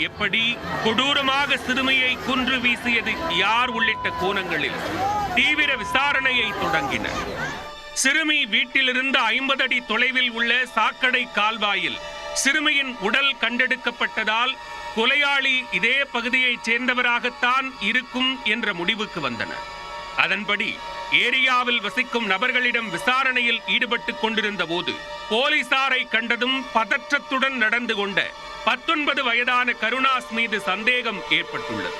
எப்படி கொடூரமாக சிறுமியை குன்று வீசியது யார் உள்ளிட்ட கோணங்களில்? தீவிர விசாரணையை தொடங்கினர் சிறுமி வீட்டிலிருந்து ஐம்பது அடி தொலைவில் உள்ள சாக்கடை கால்வாயில் சிறுமியின் உடல் கண்டெடுக்கப்பட்டதால் கொலையாளி இதே பகுதியைச் சேர்ந்தவராகத்தான் இருக்கும் என்ற முடிவுக்கு வந்தனர் அதன்படி ஏரியாவில் வசிக்கும் நபர்களிடம் விசாரணையில் ஈடுபட்டுக் கொண்டிருந்த போது போலீசாரை கண்டதும் பதற்றத்துடன் நடந்து கொண்ட பத்தொன்பது வயதான கருணாஸ் மீது சந்தேகம் ஏற்பட்டுள்ளது.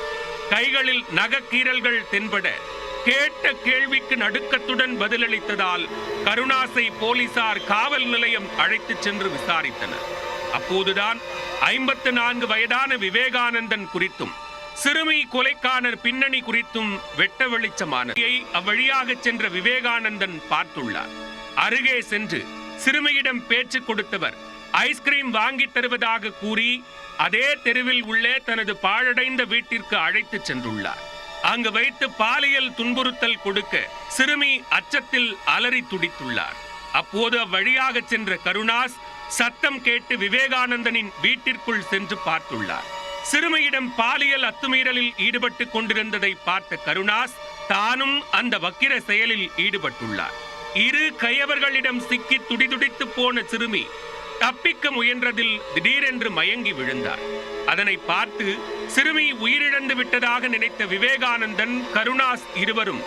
கைகளில் நகக்கீறல்கள் தென்பட கேட்ட கேள்விக்கு நடுக்கத்துடன் பதிலளித்ததால் கருணாசை போலீசார் காவல் நிலையம் அழைத்துச் சென்று விசாரித்தனர். அப்போதுதான் ஐம்பத்து நான்கு வயதான விவேகானந்தன் குறித்தும் சிறுமி கொலைக்கான பின்னணி குறித்தும் வெட்ட வெளிச்சமான அவ்வழியாக சென்ற விவேகானந்தன் பார்த்துள்ளார். அருகே சென்று சிறுமியிடம் பேச்சு கொடுத்தவர். ஐஸ்கிரீம் வாங்கி தருவதாக கூறி அதே தெருவில் உள்ளே தனது பாழடைந்த வீட்டிற்கு அழைத்து சென்றுள்ளார். அங்கு வைத்து பாலியல் துன்புறுத்தல் கொடுக்க சிறுமி அச்சத்தில் அலறி துடித்துள்ளார். அப்போது அவ்வழியாக சென்ற கருணாஸ் சத்தம் கேட்டு விவேகானந்தனின் வீட்டிற்குள் சென்று பார்த்துள்ளார். சிறுமியிடம் பாலியல் அத்துமீறலில் ஈடுபட்டு கொண்டிருந்ததை பார்த்த கருணாஸ் தானும் அந்த வக்கிர செயலில் ஈடுபட்டுள்ளார். இரு கயவர்களிடம் சிக்கி துடிதுடித்து போன சிறுமி தப்பிக்க முயன்றதில் திடீரென்று மயங்கி விழுந்தார். அதனை பார்த்து சிறுமி உயிரிழந்து விட்டதாக நினைத்த விவேகானந்தன் கருணாஸ் இருவரும்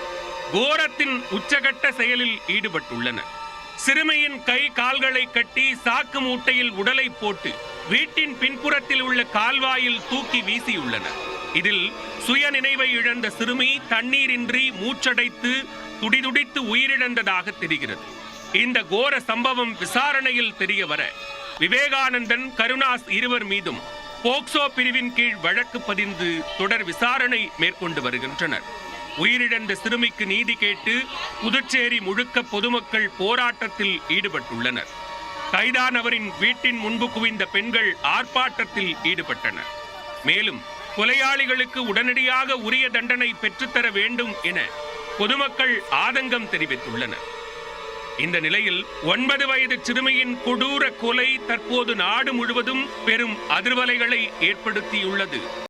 கோரத்தின் உச்சகட்ட செயலில் ஈடுபட்டுள்ளனர். சிறுமியின் கை கால்களை கட்டி சாக்கு மூட்டையில் உடலை போட்டு வீட்டின் பின்புறத்தில் உள்ள கால்வாயில் தூக்கி வீசியுள்ளனர். இதில் சுய நினைவை இழந்த சிறுமி தண்ணீரின்றி மூச்சடைத்து துடிதுடித்து உயிரிழந்ததாக தெரிகிறது. இந்த கோர சம்பவம் விசாரணையில் தெரிய வர விவேகானந்தன் கருணாஸ் இருவர் மீதும் போக்சோ பிரிவின் கீழ் வழக்கு பதிந்து தொடர் விசாரணை மேற்கொண்டு வருகின்றனர். உயிரிழந்த சிறுமிக்கு நீதி கேட்டு புதுச்சேரி முழுக்க பொதுமக்கள் போராட்டத்தில் ஈடுபட்டுள்ளனர். கைதானவரின் வீட்டின் முன்பு குவிந்த பெண்கள் ஆர்ப்பாட்டத்தில் ஈடுபட்டனர். மேலும் கொலையாளிகளுக்கு உடனடியாக உரிய தண்டனை பெற்றுத்தர வேண்டும் என பொதுமக்கள் ஆதங்கம் தெரிவித்துள்ளனர். இந்த நிலையில் ஒன்பது வயது சிறுமியின் கொடூர கொலை தற்போது நாடு முழுவதும் பெரும் அதிர்வலைகளை ஏற்படுத்தியுள்ளது.